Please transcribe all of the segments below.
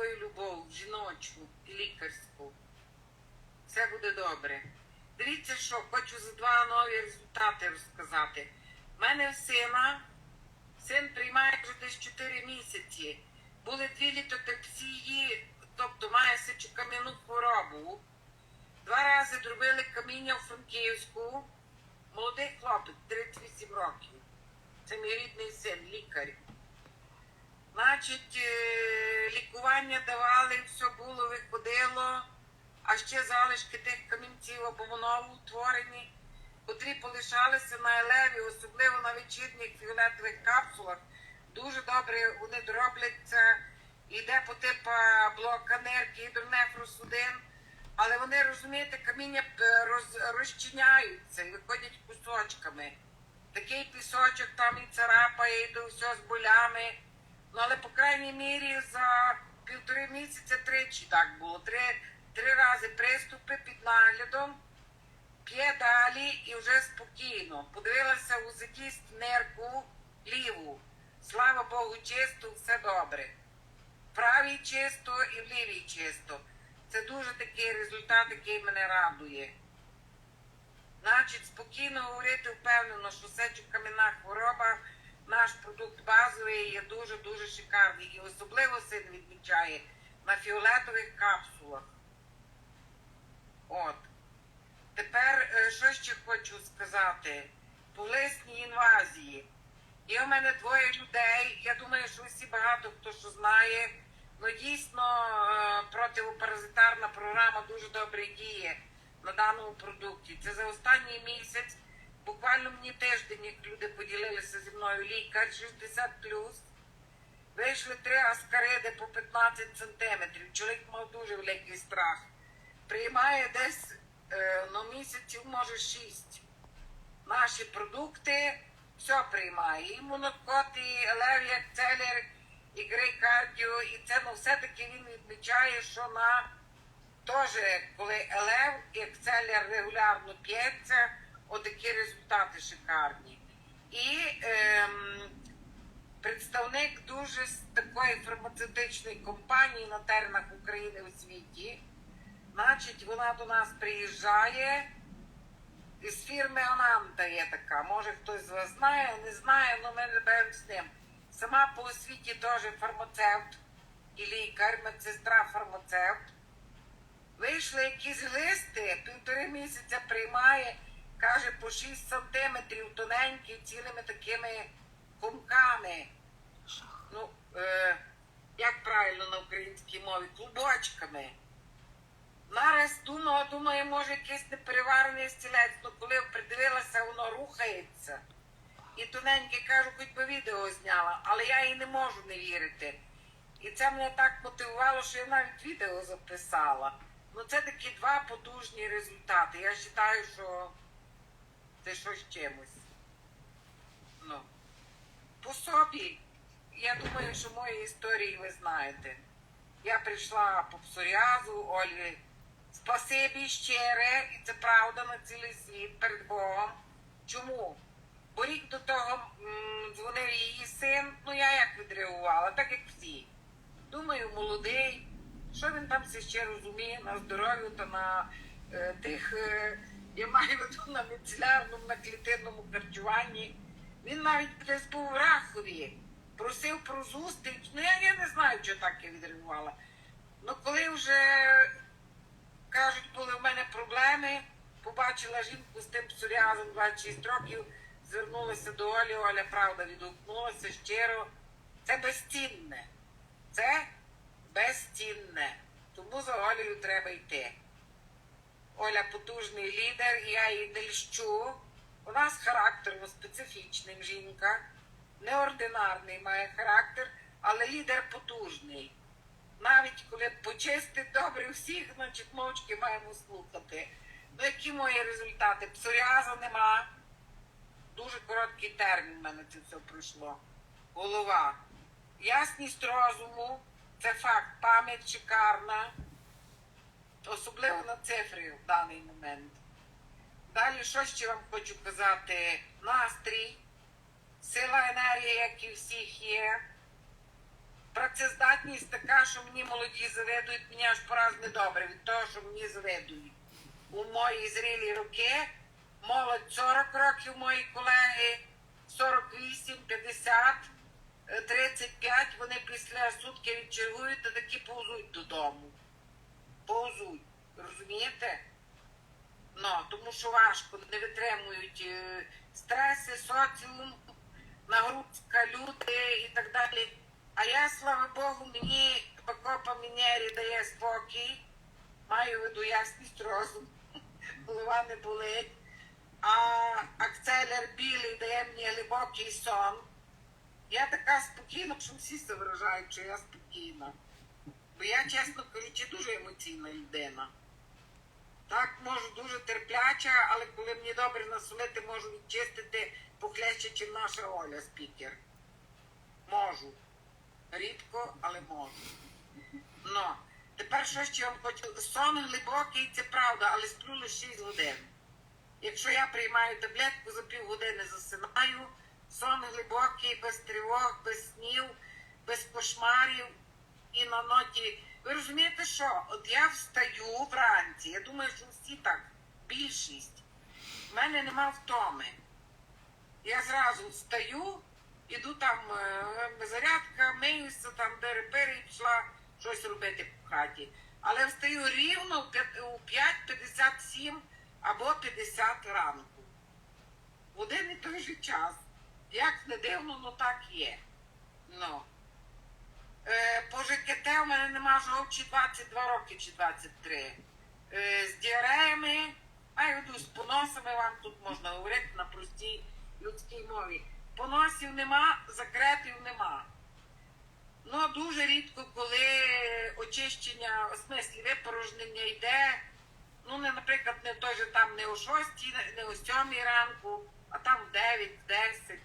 свою любов, жіночу і лікарську. Все буде добре. Дивіться, що хочу за два нові результати розказати. У мене сина, син приймає вже десь 4 місяці. Були дві літотепсії, тобто має сечокам'яну хворобу. Два рази зробили каміння в Франківську. Молодий хлопець, 38 років. Це мій рідний син, лікар. Значить, е, лікування давали, все було, виходило, а ще залишки тих камінців обомонову утворені, котрі полишалися на елеві, особливо на вечірніх фіолетових капсулах. Дуже добре вони доробляться, йде по типу блока нирки, гідронефрос-1, але вони, розумієте, каміння роз, розчиняються і виходять кусочками. Такий пісочок там і царапає, і до все з болями. Ну, але, по крайній мірі, за півтори місяця тричі так було. Три, три рази приступи під наглядом, п'є далі і вже спокійно. Подивилася у задіст нирку ліву. Слава Богу, чисто, все добре. Правій чисто і в лівій чисто. Це дуже такий результат, який мене радує. Значить, спокійно говорити впевнено, що сечокам'яна хвороба, наш продукт базовий є дуже-дуже шикарний. І особливо син відмічає на фіолетових капсулах. От. Тепер, е, що ще хочу сказати? По лисній інвазії. Є у мене двоє людей. Я думаю, що всі багато хто що знає. Ну дійсно е, противопаразитарна програма дуже добре діє на даному продукті. Це за останній місяць. Буквально мені тиждень, як люди поділилися зі мною лікар 60 Вийшли три аскариди по 15 сантиметрів. Чоловік мав дуже великий страх. Приймає десь е, ну, місяців, може, шість. Наші продукти все приймає. І монокот, і елевія, целер, і грейкардіо, і це ну, все-таки він відмічає, що на теж, коли елев і екселер регулярно п'ється, отакі результати шикарні. І ем, представник дуже з такої фармацевтичної компанії на теренах України у світі. Значить, вона до нас приїжджає із фірми Ананта є така. Може хтось з вас знає, не знає, але ми не беремо з ним. Сама по освіті теж фармацевт і лікар, медсестра фармацевт. Вийшли якісь листи, півтори місяця приймає, каже, по 6 сантиметрів тоненькі, цілими такими комками. Ну, е, як правильно на українській мові, клубочками. Нараз думала, думаю, може якийсь непереварений стілець, ну коли придивилася, воно рухається. І тоненьке кажу, хоч би відео зняла, але я їй не можу не вірити. І це мене так мотивувало, що я навіть відео записала. Ну це такі два потужні результати. Я вважаю, що це щось чимось. Ну. По собі, я думаю, що мої історії ви знаєте. Я прийшла по псоріазу, Олі, спасибі щире, і це правда на цілий світ перед Богом. Чому? Бо рік до того м, дзвонив її син, ну я як відреагувала, так як всі. Думаю, молодий, що він там все ще розуміє на здоров'ю та на е, тих, е, я маю в на міцелярному, на клітинному харчуванні. Він навіть десь був в Рахові, просив про зустріч. Ну я, я не знаю, що так я відреагувала. Ну коли вже кажуть, були в мене проблеми, побачила жінку з тим псоріазом 26 років, звернулася до Олі, Оля правда відгукнулася щиро. Це безцінне. Це безцінне. Тому за Олею треба йти. Оля потужний лідер, я її не льщу. Вона з характером специфічним жінка, неординарний має характер, але лідер потужний. Навіть коли почистить добре всіх, значить мовчки маємо слухати. Ну, які мої результати? Псоріазу нема. Дуже короткий термін в мене це все пройшло. Голова. Ясність розуму, це факт, пам'ять шикарна, особливо на цифри в даний момент. Далі, що ще вам хочу казати? Настрій, сила енергії, як і всіх є. працездатність така, що мені молоді завидують, мені аж пораз недобре від того, що мені завидують. У мої зрілі роки молодь 40 років, мої колеги, 48, 50, е, 35, вони після сутки відчергують та таки повзуть додому. Повзуть. Розумієте? Ну, тому що важко, не витримують е, стреси, соціум, нагрузка, люди і так далі. А я, слава Богу, мені Бакопа Мінері дає спокій, маю виду ясність розум, голова не болить. А акцелер білий дає мені глибокий сон. Я така спокійна, що всі се вражають, що я спокійна. Бо я, чесно кажучи, дуже емоційна людина. Так, можу дуже терпляча, але коли мені добре насолити, можу відчистити похлеще, чим наша Оля спікер. Можу. Рідко, але можу. Ну, тепер що ще вам хочу. Сон глибокий, це правда, але сплю лише 6 годин. Якщо я приймаю таблетку, за півгодини засинаю, сон глибокий, без тривог, без снів, без кошмарів і на ноті. Ви розумієте, що? От я встаю вранці, я думаю, що всі так, більшість. В мене нема втоми. Я зразу встаю, іду там е, зарядка, миюся, там дери-пери пішла щось робити в хаті. Але встаю рівно у 5.57 або 50 ранку. В один і той же час. Як не дивно, ну так є. Ну. Е, по ЖКТ у мене нема жовчі 22 роки чи 23. Е, з діареями, а я з поносами, вам тут можна говорити на простій людській мові. Поносів нема, закретів нема. Ну, дуже рідко, коли очищення, в смислі випорожнення йде, ну, не, наприклад, не той же там не о 6, не о 7 ранку, а там в 9, 10.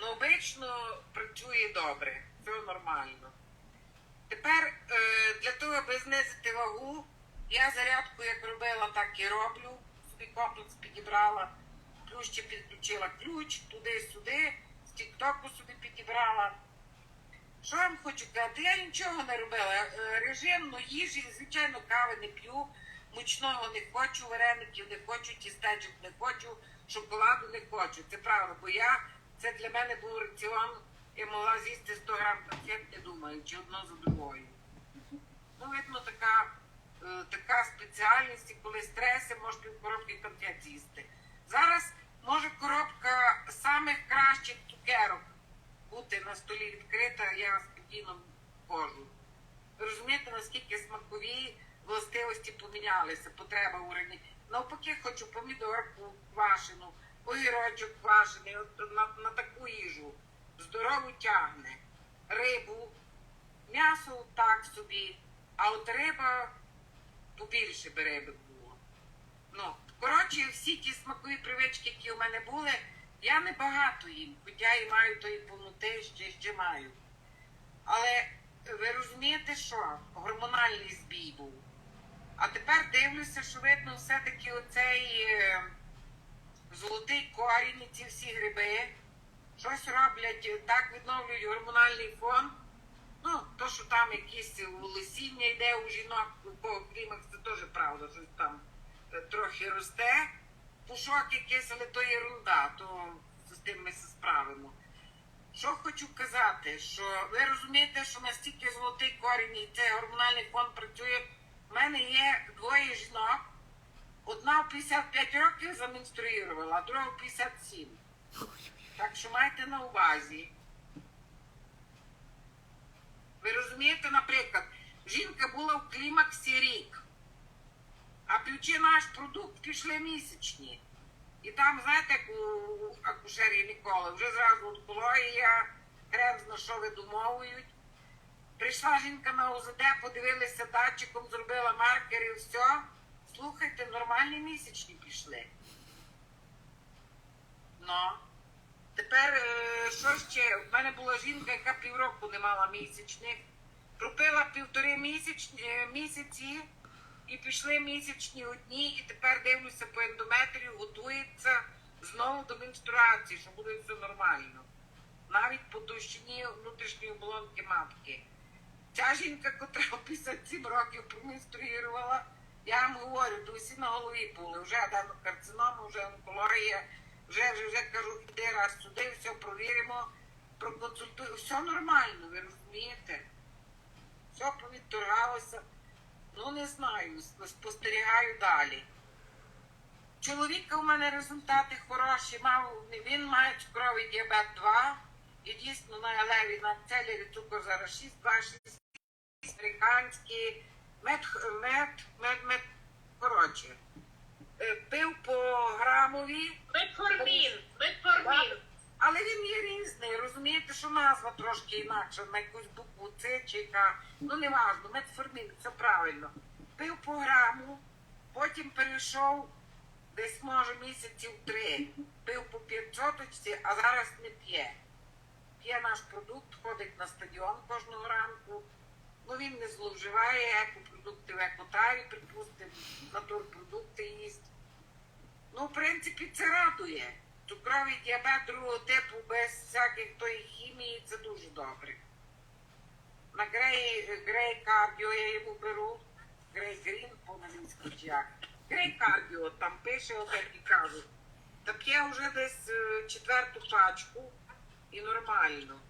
Ну, обично працює добре, все нормально. Тепер е, для того, аби знизити вагу, я зарядку як робила, так і роблю. Собі комплекс підібрала, плюс підключила ключ туди-сюди, з тіктоку собі підібрала. Що я вам хочу сказати? Я нічого не робила. Е, Режимно їжі, звичайно, кави не п'ю, мучного не хочу, вареників не хочу, тістечок не хочу, шоколаду не хочу. Це правда, бо я це для мене був раціон. Я могла з'їсти 100 грам конфет, думаючи, одно за другою. Ну, видно, така, е, така спеціальність, коли стреси, може пів коробки конфет з'їсти. Зараз може коробка самих кращих цукерок бути на столі відкрита, я спокійно кожу. Розумієте, наскільки смакові властивості помінялися, потреба у рані. Навпаки, хочу помідорку квашену, огірочок квашений, от на, на таку їжу. Здорову тягне. Рибу, м'ясо так собі, а от риба побільше би риби було. Ну, коротше, всі ті смакові привички, які у мене були, я не багато їм, хоча і маю тої повноти, ще ще маю. Але ви розумієте, що гормональний збій був. А тепер дивлюся, що видно все-таки оцей е, золотий корінь, і ці всі гриби, щось роблять, так відновлюють гормональний фон. Ну, то, що там якісь волосіння йде у жінок, у кого клімакс, це теж правда, щось там е, трохи росте. Пушок якийсь, але то ерунда, то з тим ми справимо. Що хочу казати, що ви розумієте, що настільки золотий корінь і цей гормональний фон працює. У мене є двоє жінок. Одна в 55 років заменструювала, а друга в 57. Так що майте на увазі. Ви розумієте, наприклад, жінка була в клімаксі рік, а п'ючи наш продукт, пішли місячні. І там, знаєте, як у акушері Ніколи, вже зразу онкологія, хрен зна що видумовують. Прийшла жінка на УЗД, подивилися датчиком, зробила маркер і все. Слухайте, нормальні місячні пішли. Ну. Тепер, е, що ще? У мене була жінка, яка півроку не мала місячних. Пропила півтори місячні, е, місяці і пішли місячні одні, і тепер дивлюся по ендометрію, готується знову до менструації, що буде все нормально. навіть по товщині внутрішньої оболонки матки. Ця жінка, котра в 57 років промінструювала, я вам говорю, то всі на голові були. Вже аденокарцинома, вже онкологія, вже, вже, вже кажу, іди раз сюди, все провіримо, проконсультуємо. Все нормально, ви розумієте? Все повідторгалося. Ну, не знаю, спостерігаю далі. Чоловіка у мене результати хороші. Мав, він має цукровий діабет 2. І дійсно на елеві на целері цукор зараз 6, 2, 6, американський, мед, мед, мед, мед, коротше. Е, Пив по грамові, Метформін, метформін. але він є різний. Розумієте, що назва трошки інакша, на якусь букву С чи яка. Ну не важно, метформін, це правильно. Пив по граму, потім перейшов десь може місяців три. Пив по 500, а зараз не п'є. П'є наш продукт, ходить на стадіон кожного ранку. Ну він не зловживає екопродукти в екотарі, припустимо, натурпродукти їсть. Принципі, це радує. Цукровий діабет другого типу без всяких тої хімії це дуже добре. На грей, грей кардіо я йому беру. Грей Грін по-англійськи чи як. Грей кардіо там пише, як і кажуть. Та п'є вже десь е, четверту пачку і нормально.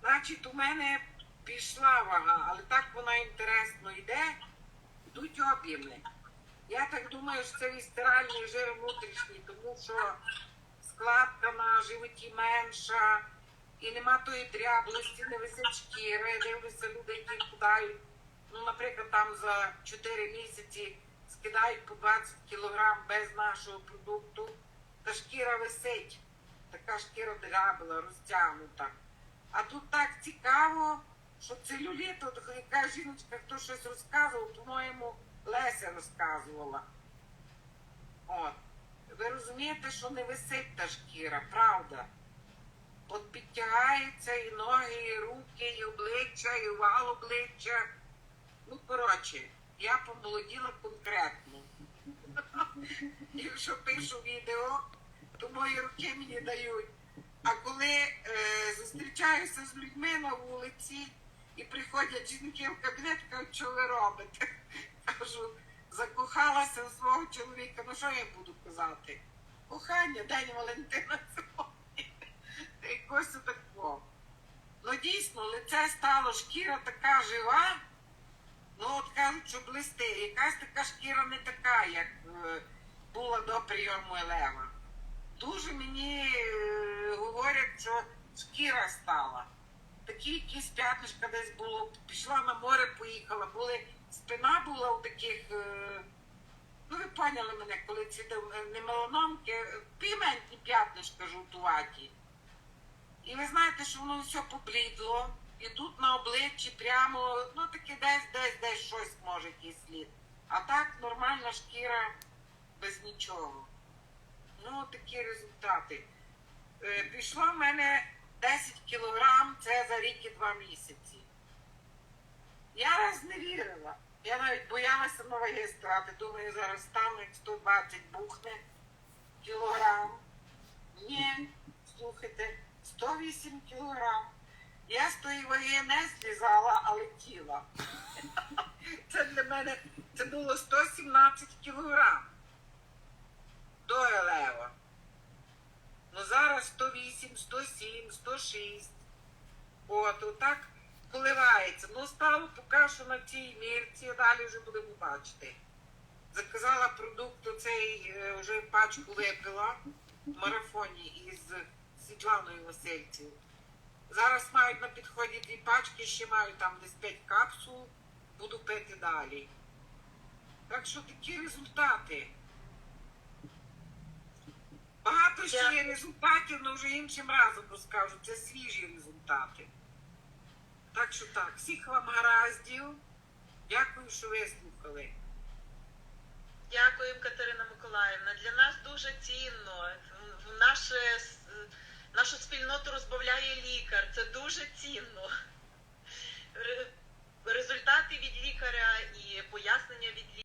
Значить, у мене пішла вага, але так вона інтересно йде, йдуть об'єми. Я так думаю, що це вістеральний жир внутрішній, тому що складка на животі менша, і нема тої дряблості, не висить. Я дивлюся, люди, які вкидають, ну, наприклад, там за 4 місяці скидають по 20 кілограм без нашого продукту, та шкіра висить. Така шкіра дрябла, розтягнута. А тут так цікаво, що целюліт, от яка жіночка, хто щось розказував, по-моєму, Леся розказувала. От. Ви розумієте, що не висить та шкіра, правда? От підтягаються і ноги, і руки, і обличчя, і вал обличчя. Ну, коротше, я помолоділа конкретно. Якщо пишу відео, то мої руки мені дають. А коли е, зустрічаюся з людьми на вулиці і приходять жінки в кабінет, кажуть, що ви робите? Кажу, закохалася в свого чоловіка. Ну що я буду казати? Кохання, День Валентина сьогодні. Та Якось такого. Ну дійсно, лице стало шкіра така жива. Ну от кажуть, що блисти. Якась така шкіра не така, як е, була до прийому Елева. Дуже мені е, говорять, що шкіра стала. Такі якісь п'ятнишка десь було, пішла на море, поїхала, були, спина була у таких, е, ну ви поняли мене, коли цвіте е, не меланомки, е, п'ятнишка жовтуваті. І ви знаєте, що воно все поблідло, і тут на обличчі прямо, ну таки десь, десь, десь щось може якийсь слід. А так нормальна шкіра без нічого. Ну, такі результати. Пішло в мене 10 кілограм, це за рік і два місяці. Я раз не вірила. Я навіть боялася на ваги страти. Думаю, зараз стану 120 бухне кілограм. Ні, слухайте, 108 кілограм. Я з тої ваги не злізала, а летіла. Це для мене це було 117 кілограм до Елева. Ну зараз 108, 107, 106. От, отак коливається. Ну, стало поки що на цій мірці, далі вже будемо бачити. Заказала продукт оцей, е, вже пачку випила в марафоні із Світланою Васильців. Зараз мають на підході дві пачки, ще маю там десь 5 капсул, буду пити далі. Так що такі результати. Багато ще є результатів, але вже іншим разом розкажу. Це свіжі результати. Так що так, всіх вам гараздів. Дякую, що ви слухали. Дякуємо, Катерина Миколаївна. Для нас дуже цінно. Наше, нашу спільноту розбавляє лікар. Це дуже цінно. Результати від лікаря і пояснення від лікаря.